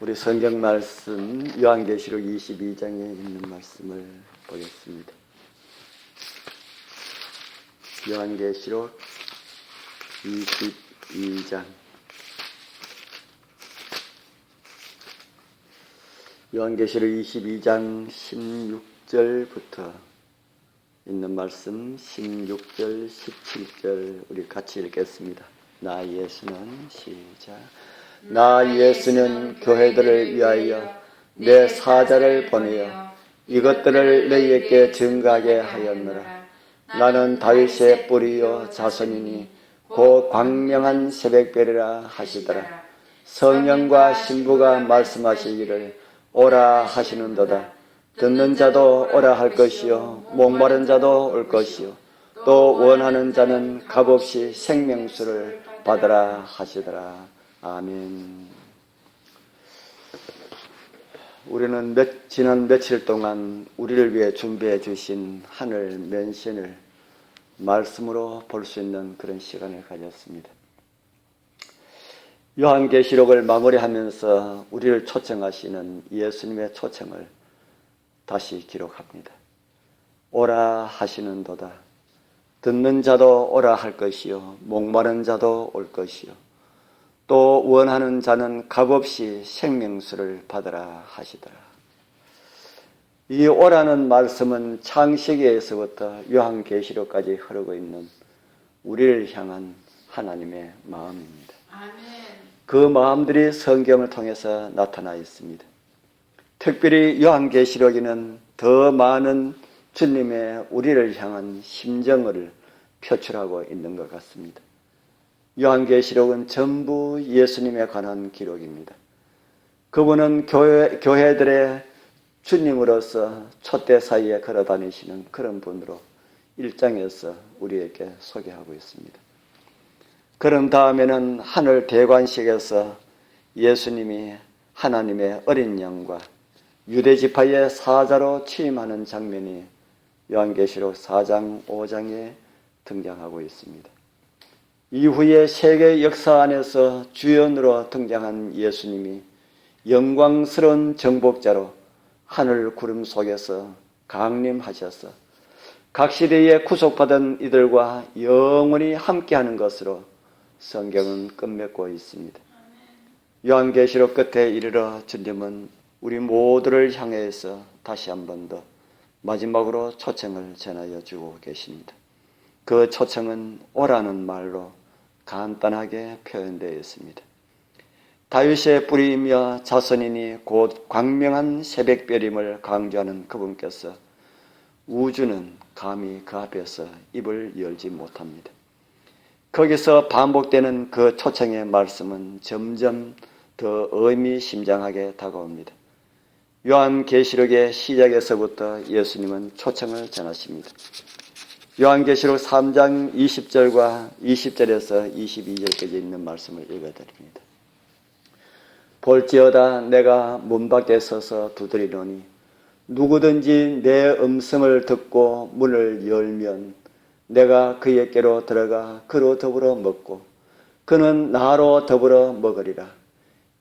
우리 성경 말씀 요한계시록 22장에 있는 말씀을 보겠습니다. 요한계시록 22장 요한계시록 22장 16절부터 있는 말씀 16절 17절 우리 같이 읽겠습니다. 나 예수는 시작 나 예수는 교회들을 위하여 내 사자를 보내어 이것들을 너희에게 증가하게 하였노라. 나는 다윗의 뿌리요 자손이니 곧 광명한 새벽별이라 하시더라. 성령과 신부가 말씀하시기를 오라 하시는도다. 듣는 자도 오라 할 것이요 목마른 자도 올 것이요 또 원하는 자는 값없이 생명수를 받으라 하시더라. 아멘. 우리는 몇, 지난 며칠 동안 우리를 위해 준비해 주신 하늘 면신을 말씀으로 볼 수 있는 그런 시간을 가졌습니다. 요한계시록을 마무리하면서 우리를 초청하시는 예수님의 초청을 다시 기록합니다. 오라 하시는도다. 듣는 자도 오라 할 것이요. 목마른 자도 올 것이요. 또 원하는 자는 값없이 생명수를 받으라 하시더라. 이 오라는 말씀은 창세기에서부터 요한계시록까지 흐르고 있는 우리를 향한 하나님의 마음입니다. 그 마음들이 성경을 통해서 나타나 있습니다. 특별히 요한계시록에는 더 많은 주님의 우리를 향한 심정을 표출하고 있는 것 같습니다. 요한계시록은 전부 예수님에 관한 기록입니다. 그분은 교회, 교회들의 주님으로서 촛대 사이에 걸어 다니시는 그런 분으로 일장에서 우리에게 소개하고 있습니다. 그런 다음에는 하늘 대관식에서 예수님이 하나님의 어린 양과 유대 지파의 사자로 취임하는 장면이 요한계시록 4장, 5장에 등장하고 있습니다. 이후에 세계 역사 안에서 주연으로 등장한 예수님이 영광스러운 정복자로 하늘 구름 속에서 강림하셔서 각 시대에 구속받은 이들과 영원히 함께하는 것으로 성경은 끝맺고 있습니다. 요한계시록 끝에 이르러 주님은 우리 모두를 향해서 다시 한 번 더 마지막으로 초청을 전하여 주고 계십니다. 그 초청은 오라는 말로 간단하게 표현되어 있습니다. 다윗의 뿌리이며 자손이니 곧 광명한 새벽별임을 강조하는 그분께서 우주는 감히 그 앞에서 입을 열지 못합니다. 거기서 반복되는 그 초청의 말씀은 점점 더 의미심장하게 다가옵니다. 요한 계시록의 시작에서부터 예수님은 초청을 전하십니다. 요한계시록 3장 20절과 20절에서 22절까지 있는 말씀을 읽어드립니다. 볼지어다 내가 문 밖에 서서 두드리노니 누구든지 내 음성을 듣고 문을 열면 내가 그에게로 들어가 그로 더불어 먹고 그는 나로 더불어 먹으리라.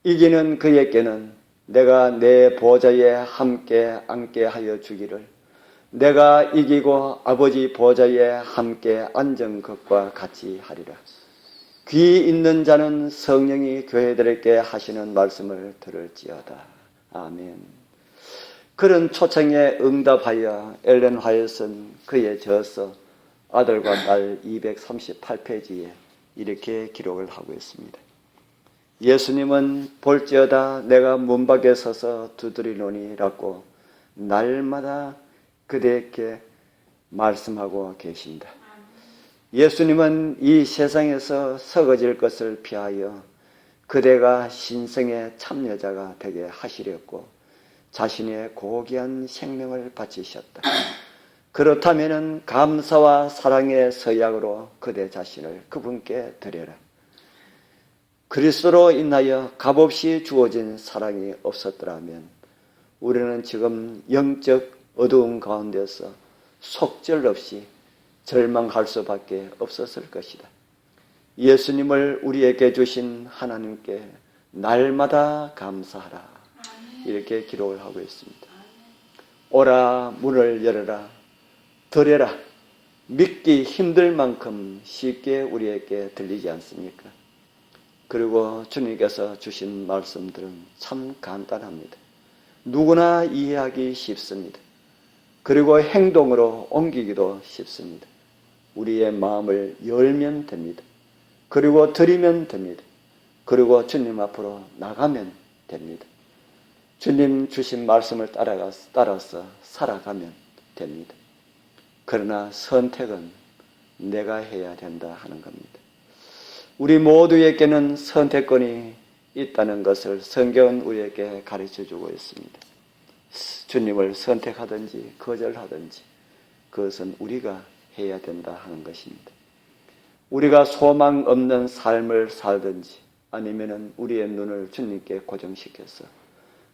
이기는 그에게는 내가 내 보좌에 함께 앉게 하여 주기를 내가 이기고 아버지 보좌에 함께 앉은 것과 같이 하리라. 귀 있는 자는 성령이 교회들에게 하시는 말씀을 들을지어다. 아멘. 그런 초청에 응답하여 엘렌 화이트는 그의 저서 아들과 딸 238페이지에 이렇게 기록을 하고 있습니다. 예수님은 볼지어다 내가 문 밖에 서서 두드리노니라고 날마다 그대에게 말씀하고 계신다. 예수님은 이 세상에서 썩어질 것을 피하여 그대가 신성의 참여자가 되게 하시렸고 자신의 고귀한 생명을 바치셨다. 그렇다면 감사와 사랑의 서약으로 그대 자신을 그분께 드려라. 그리스도로 인하여 값없이 주어진 사랑이 없었더라면 우리는 지금 영적 어두운 가운데서 속절 없이 절망할 수밖에 없었을 것이다. 예수님을 우리에게 주신 하나님께 날마다 감사하라. 이렇게 기록을 하고 있습니다. 오라 문을 열어라. 들여라. 믿기 힘들 만큼 쉽게 우리에게 들리지 않습니까? 그리고 주님께서 주신 말씀들은 참 간단합니다. 누구나 이해하기 쉽습니다. 그리고 행동으로 옮기기도 쉽습니다. 우리의 마음을 열면 됩니다. 그리고 드리면 됩니다. 그리고 주님 앞으로 나가면 됩니다. 주님 주신 말씀을 따라가, 따라서 살아가면 됩니다. 그러나 선택은 내가 해야 된다 하는 겁니다. 우리 모두에게는 선택권이 있다는 것을 성경은 우리에게 가르쳐 주고 있습니다. 주님을 선택하든지 거절하든지 그것은 우리가 해야 된다 하는 것입니다. 우리가 소망 없는 삶을 살든지 아니면은 우리의 눈을 주님께 고정시켜서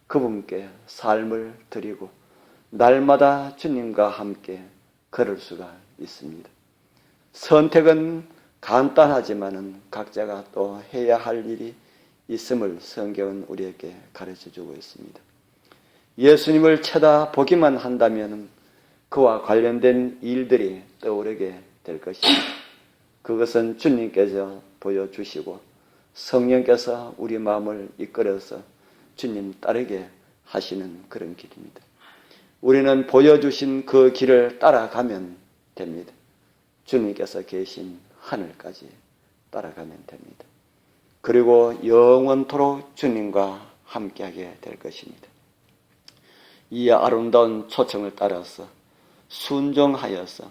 그분께 삶을 드리고 날마다 주님과 함께 걸을 수가 있습니다. 선택은 간단하지만은 각자가 또 해야 할 일이 있음을 성경은 우리에게 가르쳐 주고 있습니다. 예수님을 쳐다보기만 한다면 그와 관련된 일들이 떠오르게 될 것입니다. 그것은 주님께서 보여주시고 성령께서 우리 마음을 이끌어서 주님 따르게 하시는 그런 길입니다. 우리는 보여주신 그 길을 따라가면 됩니다. 주님께서 계신 하늘까지 따라가면 됩니다. 그리고 영원토록 주님과 함께하게 될 것입니다. 이 아름다운 초청을 따라서 순종하여서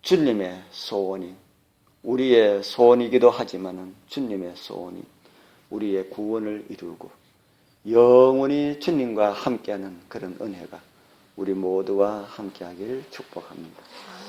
주님의 소원이 우리의 소원이기도 하지만은 주님의 소원이 우리의 구원을 이루고 영원히 주님과 함께하는 그런 은혜가 우리 모두와 함께하기를 축복합니다.